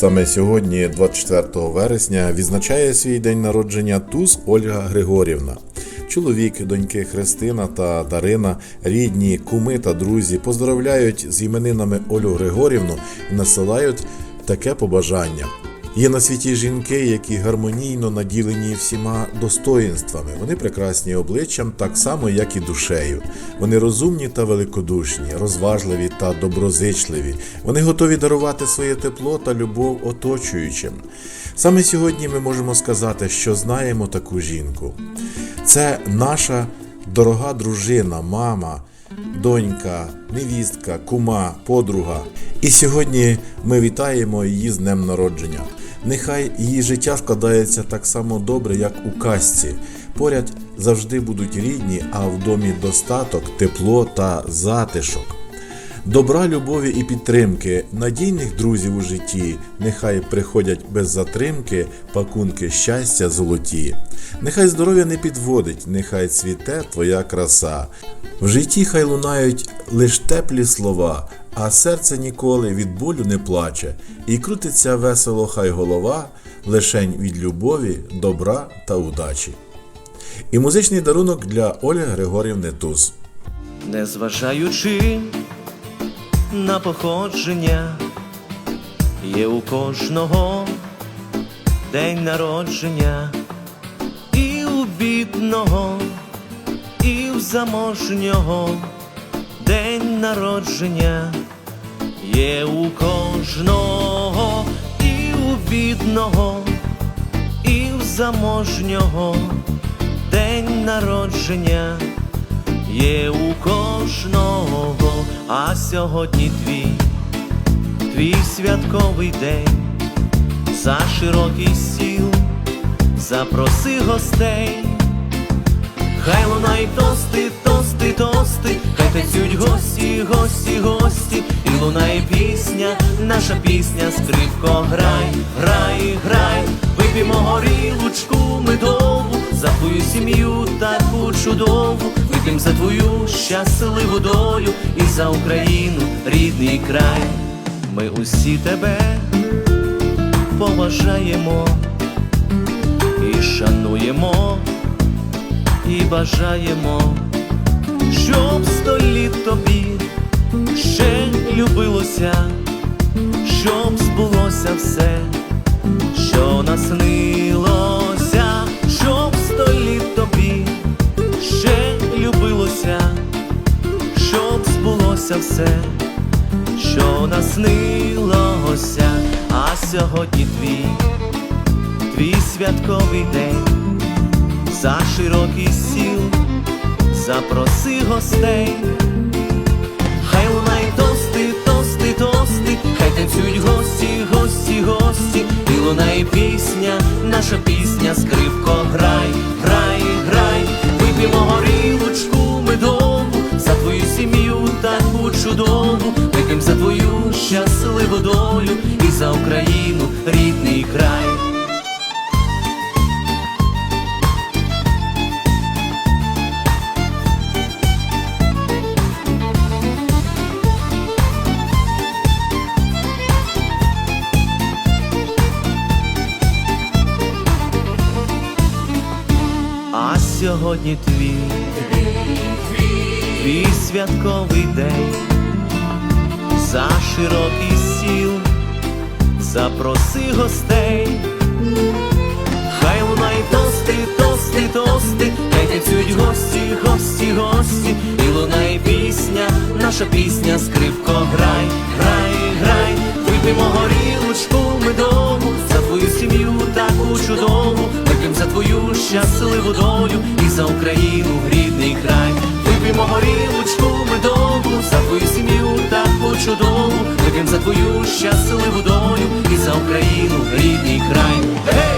Саме сьогодні, 24 вересня, відзначає свій день народження Туз Ольга Григорівна. Чоловік, доньки Христина та Дарина, рідні, куми та друзі поздравляють з іменинами Олю Григорівну і насилають таке побажання. Є на світі жінки, які гармонійно наділені всіма достоїнствами. Вони прекрасні обличчям так само, як і душею. Вони розумні та великодушні, розважливі та доброзичливі. Вони готові дарувати своє тепло та любов оточуючим. Саме сьогодні ми можемо сказати, що знаємо таку жінку. Це наша дорога дружина, мама, донька, невістка, кума, подруга. І сьогодні ми вітаємо її з днем народження. Нехай її життя складається так само добре, як у казці. Поряд завжди будуть рідні, а в домі достаток, тепло та затишок. Добра, любові і підтримки, надійних друзів у житті, нехай приходять без затримки, пакунки щастя золоті. Нехай здоров'я не підводить, нехай цвіте твоя краса. В житті хай лунають лиш теплі слова, а серце ніколи від болю не плаче, і крутиться весело хай голова, лишень від любові, добра та удачі. І музичний дарунок для Олі Григорівни Туз. Незважаючи на походження, є у кожного день народження, і у бідного, і у заможнього день народження, є у кожного, і у бідного, і у заможнього. День народження є у кожного, а сьогодні твій, твій святковий день, за широкий стіл, запроси гостей, хай лунай тости, тости, тости, хай танцюють гості, гості, гості, лунає пісня, наша пісня, скрипко, грай, грай, грай, вип'ємо горілочку медову, за твою сім'ю таку чудову, вип'єм за твою щасливу долю і за Україну, рідний край. Ми усі тебе поважаємо і шануємо, і бажаємо, щоб сто літ тобі ще збулося все, що наснилося, а сьогодні твій, твій святковий день, за широкий сіл, запроси гостей. Хай лунай тости, тости, тости, хай танцюють гості, гості, гості, і лунає пісня, наша пісня, скрипко, грай, грай, грай, вип'ємо горілочку чудову, вип'єм за твою щасливу долю і за Україну, рідний край. А сьогодні твій, твій святковий день, за широкий стіл, запроси гостей, хай лунай тости, тости, тости, хай танцюють гості, гості, гості, і лунає пісня, наша пісня, скрипко, грай, грай, грай, вип'ємо горілочку медову, за твою сім'ю таку чудову, вип'ємо за твою щасливу долю і за Україну рідний край. Вип'ємо горілочку Вип'єм за твою щасливу долю і за Україну рідний край.